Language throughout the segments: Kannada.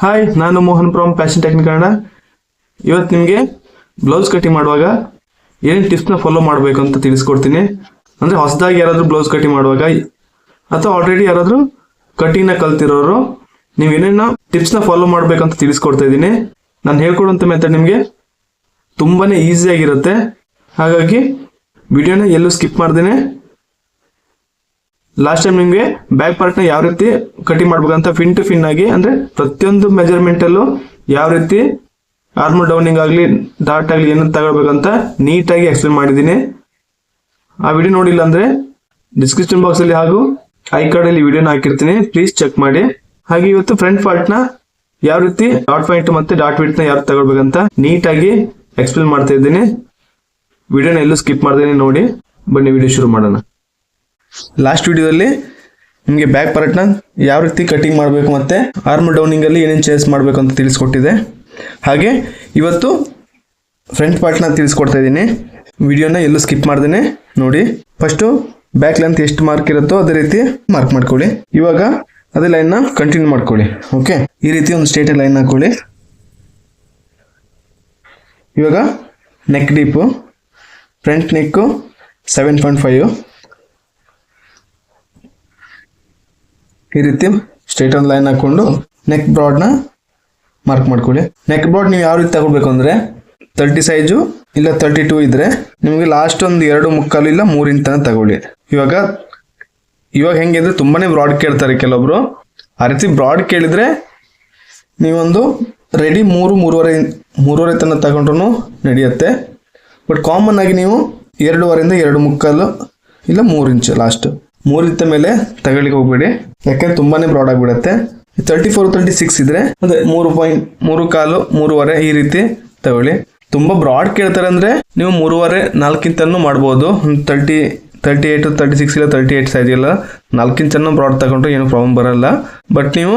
ಹಾಯ್ ನಾನು Mohan from fashion technique Kannada. ಇವತ್ತು ನಿಮಗೆ ಬ್ಲೌಸ್ ಕಟಿಂಗ್ ಮಾಡುವಾಗ ಏನೇನು ಟಿಪ್ಸ್ನ ಫಾಲೋ ಮಾಡಬೇಕು ಅಂತ ತಿಳಿಸ್ಕೊಡ್ತೀನಿ. ಅಂದರೆ ಹೊಸದಾಗಿ ಯಾರಾದರೂ ಬ್ಲೌಸ್ ಕಟಿಂಗ್ ಮಾಡುವಾಗ, ಅಥವಾ ಆಲ್ರೆಡಿ ಯಾರಾದರೂ ಕಟಿಂಗ್ನ ಕಲ್ತಿರೋರು, ನೀವು ಏನೇನು ಟಿಪ್ಸ್ನ ಫಾಲೋ ಮಾಡಬೇಕಂತ ತಿಳಿಸ್ಕೊಡ್ತಾ ಇದ್ದೀನಿ. ನಾನು ಹೇಳ್ಕೊಡುವಂಥ ಮೆಥಡ್ ನಿಮಗೆ ತುಂಬಾ ಈಸಿಯಾಗಿರುತ್ತೆ ಹಾಗಾಗಿ ವಿಡಿಯೋನ ಎಲ್ಲೂ ಸ್ಕಿಪ್ ಮಾಡ್ದೇನೆ. ಲಾಸ್ಟ್ ಟೈಮ್ ನಿಮಗೆ ಬ್ಯಾಕ್ ಪಾರ್ಟ್ನ ಯಾವ ರೀತಿ ಕಟಿಂಗ್ ಮಾಡ್ಬೇಕಂತ ಫಿನ್ ಟು ಫಿನ್ ಆಗಿ, ಅಂದ್ರೆ ಪ್ರತಿಯೊಂದು ಮೆಜರ್ಮೆಂಟ್ ಅಲ್ಲೂ ಯಾವ ರೀತಿ ಆರ್ಮರ್ ಡೌನಿಂಗ್ ಆಗಲಿ ಡಾಟ್ ಆಗಲಿ ಏನಂತ ತಗೊಳ್ಬೇಕಂತ ನೀಟಾಗಿ ಎಕ್ಸ್ಪ್ಲೇನ್ ಮಾಡಿದ್ದೀನಿ. ಆ ವಿಡಿಯೋ ನೋಡಿಲ್ಲ ಅಂದ್ರೆ ಡಿಸ್ಕ್ರಿಪ್ಷನ್ ಬಾಕ್ಸ್ ಅಲ್ಲಿ ಹಾಗೂ ಐ ಕಾರ್ಡ್ ಅಲ್ಲಿ ವಿಡಿಯೋನ ಹಾಕಿರ್ತೀನಿ. ಪ್ಲೀಸ್ ಚೆಕ್ ಮಾಡಿ. ಹಾಗೆ ಇವತ್ತು ಫ್ರಂಟ್ ಪಾರ್ಟ್ನ ಯಾವ ರೀತಿ ಡಾಟ್ ಪಾಯಿಂಟ್ ಮತ್ತೆ ಡಾಟ್ ವಿಡ್ತ್ನ ಯಾವ ರೀತಿ ತಗೊಳ್ಬೇಕಂತ ನೀಟಾಗಿ ಎಕ್ಸ್ಪ್ಲೇನ್ ಮಾಡ್ತಾ ಇದ್ದೀನಿ. ವಿಡಿಯೋನ ಎಲ್ಲೂ ಸ್ಕಿಪ್ ಮಾಡ್ದೇನೆ ನೋಡಿ. ಬನ್ನಿ ವಿಡಿಯೋ ಶುರು ಮಾಡೋಣ. ಲಾಸ್ಟ್ ವಿಡಿಯೋದಲ್ಲಿ ನಿಮಗೆ ಬ್ಯಾಕ್ ಪಾರ್ಟ್ನ ಯಾವ ರೀತಿ ಕಟಿಂಗ್ ಮಾಡಬೇಕು ಮತ್ತು ಆರ್ಮ್ ಡೌನಿಂಗಲ್ಲಿ ಏನೇನು ಚೇಂಜ್ ಮಾಡಬೇಕು ಅಂತ ತಿಳಿಸ್ಕೊಟ್ಟಿದೆ. ಹಾಗೆ ಇವತ್ತು ಫ್ರಂಟ್ ಪಾರ್ಟ್ನ ತಿಳಿಸ್ಕೊಡ್ತಾ ಇದ್ದೀನಿ. ವಿಡಿಯೋನ ಎಲ್ಲೂ ಸ್ಕಿಪ್ ಮಾಡ್ದೇ ನೋಡಿ ಫಸ್ಟು ಬ್ಯಾಕ್ ಲೆಂತ್ ಎಷ್ಟು ಮಾರ್ಕ್ ಇರುತ್ತೋ ಅದೇ ರೀತಿ ಮಾರ್ಕ್ ಮಾಡ್ಕೊಳ್ಳಿ. ಇವಾಗ ಅದೇ ಲೈನ್ನ ಕಂಟಿನ್ಯೂ ಮಾಡ್ಕೊಳ್ಳಿ. ಓಕೆ ಈ ರೀತಿ ಒಂದು ಸ್ಟೇಟ್ ಲೈನ್ ಹಾಕೊಳ್ಳಿ. ಇವಾಗ neck deep front neck seven point five ಈ ರೀತಿ ಸ್ಟ್ರೈಟ್ ಒಂದು ಲೈನ್ ಹಾಕೊಂಡು ನೆಕ್ ಬ್ರಾಡ್ನ ಮಾರ್ಕ್ ಮಾಡ್ಕೊಳ್ಳಿ. ನೆಕ್ ಬ್ರಾಡ್ ನೀವು ಯಾವ ರೀತಿ ತಗೋಬೇಕು ಅಂದರೆ ತರ್ಟಿ ಸೈಜು ಇಲ್ಲ ತರ್ಟಿ ಟೂ ಇದ್ರೆ ನಿಮಗೆ ಲಾಸ್ಟ್ ಒಂದು ಎರಡು ಮುಕ್ಕಾಲು ಇಲ್ಲ ಮೂರು ಇಂಚನ ತಗೊಳ್ಳಿ. ಇವಾಗ ಇವಾಗ ಹೆಂಗೆ ಅಂದರೆ ತುಂಬಾನೇ ಬ್ರಾಡ್ ಕೇಳ್ತಾರೆ ಕೆಲವೊಬ್ರು ಆ ರೀತಿ ಬ್ರಾಡ್ ಕೇಳಿದ್ರೆ ನೀವೊಂದು ರೆಡಿ ಮೂರು, ಮೂರುವರೆ ಮೂರುವರೆ ತನಕ ತಗೊಂಡ್ರು ನಡೆಯುತ್ತೆ. ಬಟ್ ಕಾಮನ್ ಆಗಿ ನೀವು ಎರಡೂವರೆಯಿಂದ ಎರಡು ಮುಕ್ಕಾಲು ಇಲ್ಲ ಮೂರು ಇಂಚು ಲಾಸ್ಟ್ ಮೂರು ಇಂಚ ಮೇಲೆ ತಗೊಳ್ಳಿಕ್ಕೆ ಹೋಗ್ಬೇಡಿ. ಯಾಕಂದ್ರೆ ತುಂಬಾನೇ ಬ್ರಾಡ್ ಆಗಿಬಿಡುತ್ತೆ. ತರ್ಟಿ ಫೋರ್ ತರ್ಟಿ ಸಿಕ್ಸ್ ಇದ್ರೆ, ಅದೇ ಮೂರು ಪಾಯಿಂಟ್ ಮೂರು ಕಾಲು, ಮೂರುವರೆ ಈ ರೀತಿ ತಗೊಳ್ಳಿ. ತುಂಬಾ ಬ್ರಾಡ್ ಕೇಳ್ತಾರೆ ಅಂದ್ರೆ ನೀವು ಮೂರುವರೆ ನಾಲ್ಕಿಂತನೂ ಮಾಡ್ಬೋದು. Thirty thirty eight thirty six ಇಲ್ಲ ತರ್ಟಿ ಏಟ್ ಸೈಜ್ ಇಲ್ಲ ನಾಲ್ಕಿಂಚನೂ ಬ್ರಾಡ್ ತಗೊಂಡ್ರೆ ಏನು ಪ್ರಾಬ್ಲಮ್ ಬರಲ್ಲ. ಬಟ್ ನೀವು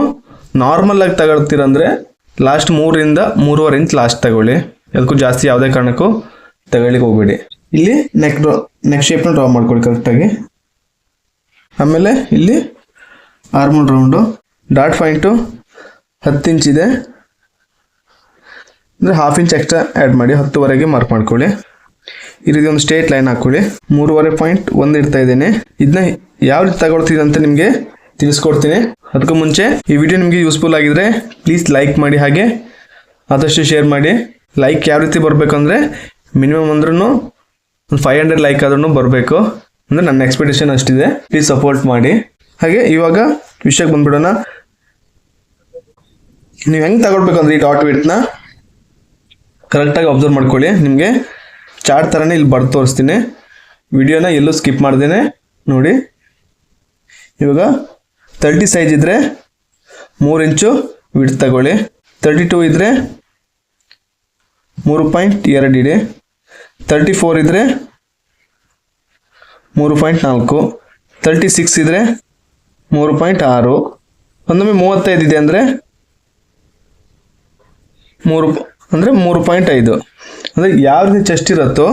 ನಾರ್ಮಲ್ ಆಗಿ ತಗೊಳ್ತೀರಂದ್ರೆ ಲಾಸ್ಟ್ ಮೂರಿಂದ ಮೂರುವರೆ ಇಂಚ್ ಲಾಸ್ಟ್ ತಗೊಳ್ಳಿ. ಅದಕ್ಕೂ ಜಾಸ್ತಿ ಯಾವುದೇ ಕಾರಣಕ್ಕೂ ತಗೊಳ್ಳಿಕ್ಕೆ ಹೋಗ್ಬೇಡಿ. ಇಲ್ಲಿ ನೆಕ್ ಡ್ರಾ ನೆಕ್ ಶೇಪ್ನ ಡ್ರಾ ಮಾಡ್ಕೊಳ್ಳಿ ಕರೆಕ್ಟಾಗಿ ಆಮೇಲೆ ಇಲ್ಲಿ ಆರ್ಮಲ್ ರೌಂಡು. ಡಾಟ್ ಪಾಯಿಂಟು ಹತ್ತು ಇಂಚ್ ಇದೆ. ಅಂದರೆ ಹಾಫ್ ಇಂಚ್ ಎಕ್ಸ್ಟ್ರಾ ಆ್ಯಡ್ ಮಾಡಿ ಹತ್ತುವರೆಗೆ ಮಾರ್ಕ್ ಮಾಡ್ಕೊಳ್ಳಿ. ಈ ರೀತಿ ಒಂದು ಸ್ಟೇಟ್ ಲೈನ್ ಹಾಕೊಳ್ಳಿ ಮೂರುವರೆ ಪಾಯಿಂಟ್ ಒಂದು ಇಡ್ತಾ ಇದ್ದೇನೆ. ಇದನ್ನ ಯಾವ ರೀತಿ ತಗೊಳ್ತೀನಿ ಅಂತ ನಿಮಗೆ ತಿಳಿಸ್ಕೊಡ್ತೀನಿ. ಅದಕ್ಕೂ ಮುಂಚೆ ಈ ವಿಡಿಯೋ ನಿಮಗೆ ಯೂಸ್ಫುಲ್ ಆಗಿದ್ರೆ ಪ್ಲೀಸ್ ಲೈಕ್ ಮಾಡಿ ಹಾಗೆ ಆದಷ್ಟು ಶೇರ್ ಮಾಡಿ. ಲೈಕ್ ಯಾವ ರೀತಿ ಬರಬೇಕಂದ್ರೆ ಮಿನಿಮಮ್ ಅಂದ್ರೂ ಒಂದು ಫೈವ್ ಹಂಡ್ರೆಡ್ ಲೈಕ್ ಆದ್ರೂ ಬರಬೇಕು. ಅಂದರೆ ನನ್ನ ಎಕ್ಸ್ಪೆಕ್ಟೇಷನ್ ಅಷ್ಟಿದೆ. ಪ್ಲೀಸ್ ಸಪೋರ್ಟ್ ಮಾಡಿ. ಹಾಗೆ ಇವಾಗ ವಿಷಯಕ್ಕೆ ಬಂದ್ಬಿಡೋಣ. ನೀವು ಹೆಂಗೆ ತಗೊಳ್ಬೇಕಂದ್ರೆ ಈ ಡಾಟ್ ವಿಡ್ತ್ನ ಕರೆಕ್ಟಾಗಿ ಅಬ್ಸರ್ವ್ ಮಾಡ್ಕೊಳ್ಳಿ. ನಿಮಗೆ ಚಾರ್ಟ್ ಥರನೇ ಇಲ್ಲಿ ಬರ್ದು ತೋರಿಸ್ತೀನಿ. ವಿಡಿಯೋನ ಎಲ್ಲೂ ಸ್ಕಿಪ್ ಮಾಡ್ದೇನೆ. ನೋಡಿ. ಇವಾಗ ತರ್ಟಿ ಸೈಜ್ ಇದ್ದರೆ ಮೂರು ಇಂಚು ವಿಡ್ ತಗೊಳ್ಳಿ. ತರ್ಟಿ ಟೂ ಇದ್ದರೆ ಮೂರು ಪಾಯಿಂಟ್ ಎರಡು ಇಡಿ. ತರ್ಟಿ ಫೋರ್ ಇದ್ದರೆ ಮೂರು ಪಾಯಿಂಟ್ ನಾಲ್ಕು. ತರ್ಟಿ ಸಿಕ್ಸ್ ಇದ್ದರೆ ಮೂರು ಪಾಯಿಂಟ್ ಆರು. ಒಂದೊಮ್ಮೆ ಮೂವತ್ತೈದು ಇದೆ ಅಂದರೆ ಮೂರು ಅಂದರೆ ಮೂರು ಪಾಯಿಂಟ್ ಐದು. ಅಂದರೆ ಯಾವ ರೀತಿ ಚೆಸ್ಟ್ ಇರುತ್ತೋ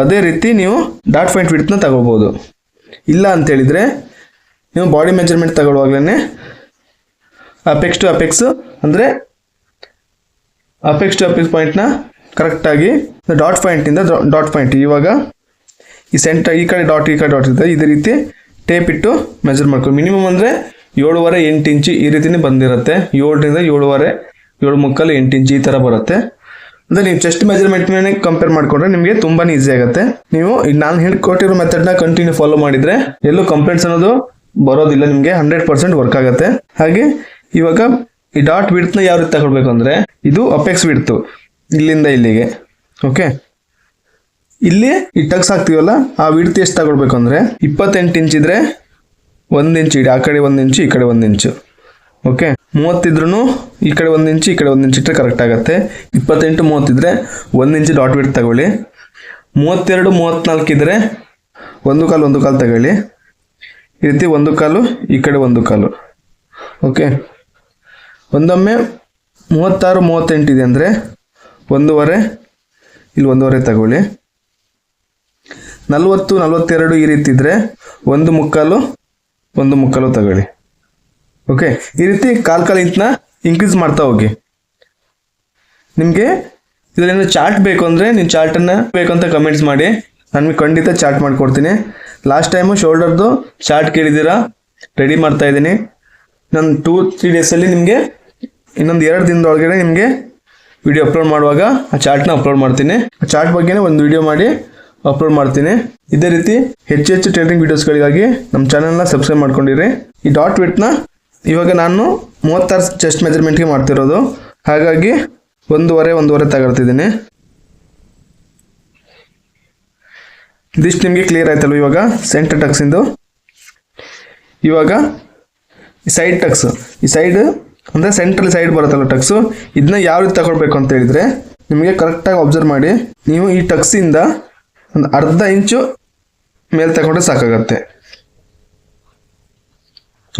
ಅದೇ ರೀತಿ ನೀವು ಡಾಟ್ ಪಾಯಿಂಟ್ ವಿಡ್ತನ್ನ ತಗೋಬೋದು. ಇಲ್ಲ ಅಂತೇಳಿದರೆ ನೀವು ಬಾಡಿ ಮೆಜರ್ಮೆಂಟ್ ತಗೊಳ್ಳುವಾಗಲೇ ಅಪೆಕ್ಸ್ ಟು ಅಪೆಕ್ಸ್ ಅಂದರೆ ಅಪೆಕ್ಸ್ ಟು ಅಪೆಕ್ಸ್ ಪಾಯಿಂಟ್ನ ಕರೆಕ್ಟಾಗಿ ಡಾಟ್ ಪಾಯಿಂಟಿಂದ ಡಾಟ್ ಪಾಯಿಂಟ್ ಇವಾಗ ಈ ಸೆಂಟರ್ ಈ ಕಡೆ ಡಾಟ್ ಈ ಕಡೆ ಡಾಟ್ ಇರ್ತದೆ. ಇದೇ ರೀತಿ ಟೇಪ್ ಇಟ್ಟು ಮೆಜರ್ ಮಾಡ್ಕೊಳ್ಳಿ. ಮಿನಿಮಮ್ ಅಂದರೆ ಏಳುವರೆ ಎಂಟು ಇಂಚು ಈ ರೀತಿಯೇ ಬಂದಿರುತ್ತೆ. ಏಳರಿಂದ ಏಳುವರೆ, ಏಳು ಮುಕ್ಕಾಲು ಎಂಟು ಇಂಚು ಈ ಥರ ಬರುತ್ತೆ. ಅಂದರೆ ನೀವು ಚೆಸ್ಟ್ ಮೆಜರ್ಮೆಂಟ್ ಮೇಲೆ ಕಂಪೇರ್ ಮಾಡಿಕೊಂಡ್ರೆ ನಿಮಗೆ ತುಂಬಾ ಈಸಿ ಆಗುತ್ತೆ. ನೀವು ನಾನು ಹೇಳ್ಕೊಟ್ಟಿರೋ ಮೆಥಡ್ನ ಕಂಟಿನ್ಯೂ ಫಾಲೋ ಮಾಡಿದರೆ ಎಲ್ಲೂ ಕಂಪ್ಲೇಂಟ್ಸ್ ಅನ್ನೋದು ಬರೋದಿಲ್ಲ. ನಿಮಗೆ ಹಂಡ್ರೆಡ್ ಪರ್ಸೆಂಟ್ ವರ್ಕ್ ಆಗುತ್ತೆ. ಹಾಗೆ ಇವಾಗ ಈ ಡಾಟ್ ವಿಡ್ತ್ನ ಯಾವ ರೀತಿ ತಗೊಳ್ಬೇಕು ಅಂದರೆ ಇದು ಅಪೆಕ್ಸ್ ವಿಡ್ತು ಇಲ್ಲಿಂದ ಇಲ್ಲಿಗೆ. ಓಕೆ ಇಲ್ಲಿ ಈ ಟಕ್ಸ್ ಹಾಕ್ತೀವಲ್ಲ ಆ ವಿಡ್ತ್ ಎಷ್ಟು ತಗೊಳ್ಬೇಕು ಅಂದರೆ ಇಪ್ಪತ್ತೆಂಟು ಇಂಚ್ ಇದ್ರೆ ಒಂದು ಇಂಚು ಇಡಿ, ಆ ಕಡೆ ಒಂದು ಇಂಚು ಈ ಕಡೆ ಒಂದು ಇಂಚು ಓಕೆ ಮೂವತ್ತಿದ್ರೂ ಈ ಕಡೆ ಒಂದು ಇಂಚು ಈ ಕಡೆ ಒಂದು ಇಂಚು ಇಟ್ಟರೆ ಕರೆಕ್ಟ್ ಆಗುತ್ತೆ. ಇಪ್ಪತ್ತೆಂಟು ಮೂವತ್ತಿದ್ರೆ ಒಂದು ಇಂಚು ಡಾಟ್ ವಿಡ್ ತಗೊಳ್ಳಿ. ಮೂವತ್ತೆರಡು ಮೂವತ್ತ್ನಾಲ್ಕು ಇದ್ದರೆ ಒಂದು ಕಾಲು ಒಂದು ಕಾಲು ತಗೊಳ್ಳಿ. ಈ ರೀತಿ ಒಂದು ಕಾಲು, ಈ ಕಡೆ ಒಂದು ಕಾಲು. ಓಕೆ ಒಂದೊಮ್ಮೆ ಮೂವತ್ತಾರು, ಮೂವತ್ತೆಂಟು ಇದೆ ಅಂದರೆ ಒಂದೂವರೆ, ಇಲ್ಲಿ ಒಂದೂವರೆ ತಗೊಳ್ಳಿ. ನಲ್ವತ್ತು, ನಲ್ವತ್ತೆರಡು ಈ ರೀತಿ ಇದ್ರೆ ಒಂದು ಮುಕ್ಕಾಲು ಒಂದು ಮುಕ್ಕಾಲು ತಗೊಳ್ಳಿ. ಓಕೆ ಈ ರೀತಿ ಕಾಲ್ ಕಾಲು ಇನ್ಕ್ರೀಸ್ ಮಾಡ್ತಾ ಹೋಗಿ. ನಿಮಗೆ ಇದರಿಂದ ಚಾರ್ಟ್ ಬೇಕು ಅಂದರೆ ನೀವು ಚಾರ್ಟನ್ನು ಬೇಕಂತ ಕಮೆಂಟ್ಸ್ ಮಾಡಿ. ನಾನು ಖಂಡಿತ ಚಾರ್ಟ್ ಮಾಡಿಕೊಡ್ತೀನಿ. ಲಾಸ್ಟ್ ಟೈಮು ಶೋಲ್ಡರ್ದು ಚಾರ್ಟ್ ಕೇಳಿದ್ದೀರಾ? ರೆಡಿ ಮಾಡ್ತಾ ಇದ್ದೀನಿ. ನಾನು ಟೂ ತ್ರೀ ಡೇಸಲ್ಲಿ ನಿಮಗೆ ಇನ್ನೊಂದು ಎರಡು ದಿನದೊಳಗಡೆ ನಿಮಗೆ ವಿಡಿಯೋ ಅಪ್ಲೋಡ್ ಮಾಡುವಾಗ ಆ ಚಾರ್ಟ್ನ ಅಪ್ಲೋಡ್ ಮಾಡ್ತೀನಿ. ಆ ಚಾರ್ಟ್ ಬಗ್ಗೆನೇ ಒಂದು ವಿಡಿಯೋ ಮಾಡಿ. ಅಪ್ಲೋಡ್ ಮಾಡ್ತೀನಿ. ಇದೇ ರೀತಿ ಹೆಚ್ಚು ಹೆಚ್ಚು ಟ್ರೇಡಿಂಗ್ ವೀಡಿಯೋಸ್ಗಳಿಗಾಗಿ ನಮ್ಮ ಚಾನಲ್ನ ಸಬ್ಸ್ಕ್ರೈಬ್ ಮಾಡ್ಕೊಂಡಿರಿ. ಈ ಡಾಟ್ ವಿಟ್ನ ಇವಾಗ ನಾನು ಮೂವತ್ತಾರು ಚೆಸ್ಟ್ ಮೆಜರ್ಮೆಂಟ್ಗೆ ಮಾಡ್ತಿರೋದು. ಹಾಗಾಗಿ ಒಂದೂವರೆ ಒಂದೂವರೆ ತಗೊಳ್ತಿದ್ದೀನಿ ಇದಿಷ್ಟು ನಿಮಗೆ ಕ್ಲಿಯರ್ ಆಯ್ತಲ್ವ ಇವಾಗ? ಸೆಂಟರ್ ಟಕ್ಸಿಂದು ಇವಾಗ ಈ ಸೈಡ್ ಟಕ್ಸ್ ಈ ಸೈಡ್ ಅಂದರೆ ಸೆಂಟ್ರಲ್ ಸೈಡ್ ಬರುತ್ತಲ್ಲ ಟಕ್ಸು ಇದನ್ನ ಯಾವ ರೀತಿ ತಗೊಳ್ಬೇಕು ಅಂತ ಹೇಳಿದರೆ ನಿಮಗೆ ಕರೆಕ್ಟಾಗಿ ಅಬ್ಸರ್ವ್ ಮಾಡಿ. ನೀವು ಈ ಟಕ್ಸಿಂದ ಒಂದು ಅರ್ಧ ಇಂಚು ಮೇಲೆ ತಗೊಂಡ್ರೆ ಸಾಕಾಗತ್ತೆ.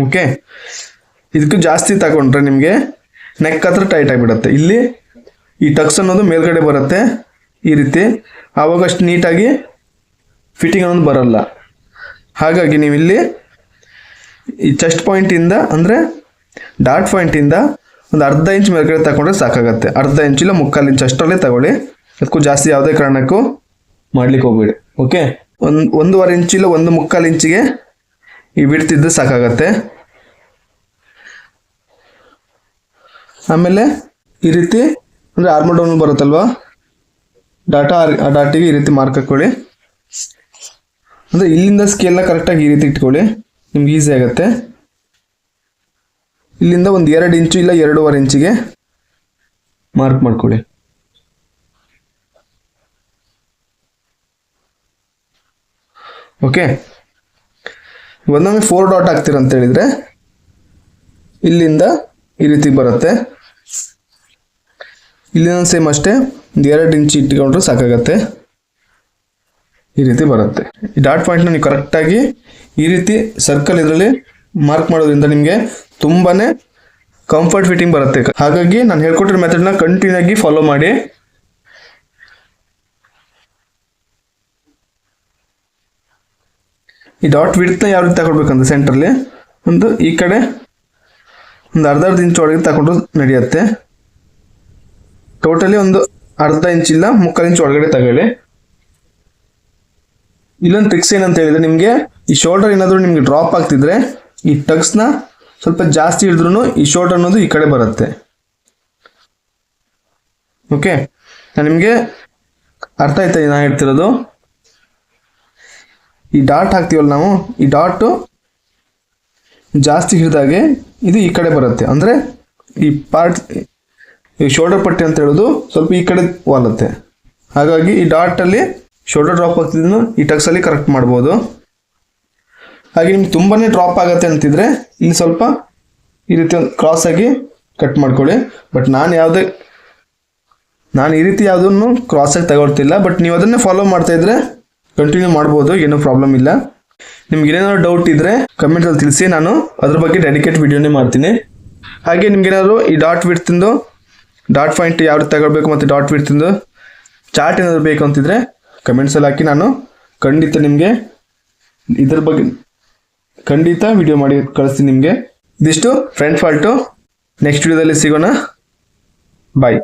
ಓಕೆ ಇದಕ್ಕೂ ಜಾಸ್ತಿ ತಗೊಂಡ್ರೆ ನಿಮಗೆ ನೆಕ್ ಹತ್ರ ಟೈಟ್ ಆಗಿಬಿಡುತ್ತೆ. ಇಲ್ಲಿ ಈ ಟಕ್ಸ್ ಅನ್ನೋದು ಮೇಲ್ಗಡೆ ಬರುತ್ತೆ. ಈ ರೀತಿ. ಆವಾಗ ಅಷ್ಟು ನೀಟಾಗಿ ಫಿಟ್ಟಿಂಗ್ ಅನ್ನೋದು ಬರಲ್ಲ. ಹಾಗಾಗಿ ನೀವು ಇಲ್ಲಿ ಈ ಚೆಸ್ಟ್ ಪಾಯಿಂಟಿಂದ ಅಂದರೆ ಡಾಟ್ ಪಾಯಿಂಟಿಂದ ಒಂದು ಅರ್ಧ ಇಂಚ್ ಮೇಲ್ಗಡೆ ತಗೊಂಡ್ರೆ ಸಾಕಾಗತ್ತೆ. ಅರ್ಧ ಇಂಚ್ ಇಲ್ಲ ಮುಕ್ಕಾಲು ಇಂಚ್ ಅಷ್ಟರಲ್ಲೇ ತಗೊಳ್ಳಿ. ಅದಕ್ಕೂ ಜಾಸ್ತಿ ಯಾವುದೇ ಕಾರಣಕ್ಕೂ ಮಾಡ್ಲಿಕ್ಕೆ ಹೋಗ್ಬೇಡಿ. ಓಕೆ ಒಂದು, ಒಂದೂವರೆ ಇಂಚ್ ಇಲ್ಲ, ಒಂದು ಮುಕ್ಕಾಲು ಇಂಚಿಗೆ ಈ ಬಿಡ್ತಿದ್ದು ಸಾಕಾಗತ್ತೆ. ಆಮೇಲೆ ಈ ರೀತಿ, ಅಂದರೆ ಆರ್ಮರ್ ಬರುತ್ತಲ್ವಾ? ಡಾಟಾ ಆ ಡಾಟಿಗೆ ಈ ರೀತಿ ಮಾರ್ಕ್ ಹಾಕೊಳ್ಳಿ. ಅಂದರೆ ಇಲ್ಲಿಂದ ಸ್ಕೇಲ್ನ ಕರೆಕ್ಟಾಗಿ ಈ ರೀತಿ ಇಟ್ಕೊಳ್ಳಿ. ನಿಮ್ಗೆ ಈಸಿ ಆಗುತ್ತೆ. ಇಲ್ಲಿಂದ ಒಂದು ಎರಡು ಇಂಚು ಇಲ್ಲ, ಎರಡೂವರೆ ಇಂಚಿಗೆ ಮಾರ್ಕ್ ಮಾಡ್ಕೊಳ್ಳಿ. ಓಕೆ ಒಂದೊಮ್ಮೆ ಫೋರ್ ಡಾಟ್ ಹಾಕ್ತೀರ ಅಂತ ಹೇಳಿದ್ರೆ ಇಲ್ಲಿಂದ ಈ ರೀತಿ ಬರುತ್ತೆ. ಇಲ್ಲಿಂದ ಸೇಮ್ ಅಷ್ಟೇ. ಒಂದು ಎರಡು ಇಂಚ್ ಇಟ್ಕೊಂಡ್ರೆ ಸಾಕಾಗತ್ತೆ. ಈ ರೀತಿ ಬರುತ್ತೆ. ಈ ಡಾಟ್ ಪಾಯಿಂಟ್ನ ನೀವು ಕರೆಕ್ಟಾಗಿ ಈ ರೀತಿ ಸರ್ಕಲ್ ಇದರಲ್ಲಿ ಮಾರ್ಕ್ ಮಾಡೋದ್ರಿಂದ ನಿಮಗೆ ತುಂಬಾ ಕಂಫರ್ಟ್ ಫಿಟ್ಟಿಂಗ್ ಬರುತ್ತೆ. ಹಾಗಾಗಿ ನಾನು ಹೇಳ್ಕೊಟ್ಟಿರೋ ಮೆಥಡ್ನ ಕಂಟಿನ್ಯೂ ಆಗಿ ಫಾಲೋ ಮಾಡಿ. ಈ ಡಾಟ್ ವಿಡ್ತ್ನ ಯಾವ ರೀತಿ ತಗೊಳ್ಬೇಕಂದ್ರೆ ಸೆಂಟ್ರಲ್ಲಿ ಒಂದು ಈ ಕಡೆ ಒಂದು ಅರ್ಧ ಅರ್ಧ ಇಂಚ್ ಒಳಗೆ ತಗೊಂಡು ನಡೆಯುತ್ತೆ. ಟೋಟಲಿ ಒಂದು ಅರ್ಧ ಇಂಚಿಲ್ಲ ಮುಕ್ಕಾಲು ಇಂಚ್ ಒಳಗಡೆ ತಗೊಳ್ಳಿ. ಇಲ್ಲೊಂದು ಟ್ರಿಕ್ಸ್ ಏನಂತ ಹೇಳಿದ್ರೆ ನಿಮಗೆ ಈ ಶೋಲ್ಡರ್ ಏನಾದರೂ ನಿಮಗೆ ಡ್ರಾಪ್ ಆಗ್ತಿದ್ರೆ ಈ ಟಗ್ಸ್ನ ಸ್ವಲ್ಪ ಜಾಸ್ತಿ ಹಿಡಿದ್ರು ಈ ಶೋಲ್ಡರ್ ಅನ್ನೋದು ಈ ಕಡೆ ಬರುತ್ತೆ. ಓಕೆ ನಾನು ನಿಮಗೆ ಅರ್ಥ ಆಯ್ತಾ ನಾನು ಹೇಳ್ತಿರೋದು? ಈ ಡಾಟ್ ಹಾಕ್ತೀವಲ್ಲ ನಾವು, ಈ ಡಾಟು ಜಾಸ್ತಿ ಹಿಡಿದಾಗೆ ಇದು ಈ ಕಡೆ ಬರುತ್ತೆ. ಅಂದರೆ ಈ ಪಾರ್ಟ್ ಈ ಶೋಲ್ಡರ್ ಪಟ್ಟಿ ಅಂತ ಹೇಳೋದು ಸ್ವಲ್ಪ ಈ ಕಡೆ ವಾಲತ್ತೆ. ಹಾಗಾಗಿ ಈ ಡಾಟಲ್ಲಿ ಶೋಲ್ಡರ್ ಡ್ರಾಪ್ ಆಗ್ತಿದ್ದು ಈ ಟಕ್ಸಲ್ಲಿ ಕರೆಕ್ಟ್ ಮಾಡ್ಬೋದು. ಹಾಗೆ ನಿಮ್ಗೆ ತುಂಬಾ ಡ್ರಾಪ್ ಆಗುತ್ತೆ ಅಂತಿದ್ರೆ ಇಲ್ಲಿ ಸ್ವಲ್ಪ ಈ ರೀತಿ ಒಂದು ಕ್ರಾಸ್ ಆಗಿ ಕಟ್ ಮಾಡ್ಕೊಳ್ಳಿ. ಬಟ್ ನಾನು ಯಾವುದೇ, ನಾನು ಈ ರೀತಿ ಯಾವುದನ್ನು ಕ್ರಾಸಾಗಿ ತಗೊಳ್ತಿಲ್ಲ. ಬಟ್ ನೀವು ಅದನ್ನೇ ಫಾಲೋ ಮಾಡ್ತಾ ಇದ್ರೆ ಕಂಟಿನ್ಯೂ ಮಾಡ್ಬೋದು, ಏನೂ ಪ್ರಾಬ್ಲಮ್ ಇಲ್ಲ. ನಿಮ್ಗೆ ಏನಾದರೂ ಡೌಟ್ ಇದ್ದರೆ ಕಮೆಂಟಲ್ಲಿ ತಿಳಿಸಿ, ನಾನು ಅದ್ರ ಬಗ್ಗೆ ಡೆಡಿಕೇಟ್ ವಿಡಿಯೋನೇ ಮಾಡ್ತೀನಿ. ಹಾಗೆ ನಿಮ್ಗೇನಾದ್ರು ಈ ಡಾಟ್ ಬಿಡ್ತಿಂದು ಡಾಟ್ ಪಾಯಿಂಟ್ ಯಾವ ರೀತಿ ತಗೊಳ್ಬೇಕು ಮತ್ತು ಡಾಟ್ ಬಿಡ್ತಿಂದು ಚಾರ್ಟ್ ಏನಾದ್ರು ಬೇಕು ಅಂತಿದ್ರೆ ಕಮೆಂಟ್ಸಲ್ಲಿ ಹಾಕಿ, ನಾನು ಖಂಡಿತ ನಿಮಗೆ ಇದ್ರ ಬಗ್ಗೆ ಖಂಡಿತ ವಿಡಿಯೋ ಮಾಡಿ ಕಳಿಸ್ತೀನಿ ನಿಮಗೆ. ಇದಿಷ್ಟು ಫ್ರೆಂಡ್ ಫಾಲ್ಟು ನೆಕ್ಸ್ಟ್ ವಿಡಿಯೋದಲ್ಲಿ ಸಿಗೋಣ. ಬಾಯ್